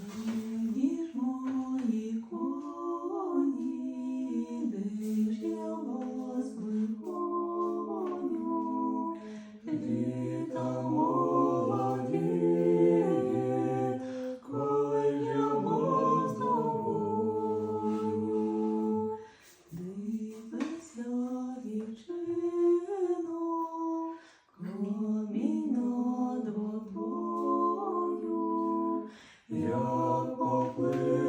Mm-hmm. Я поплив.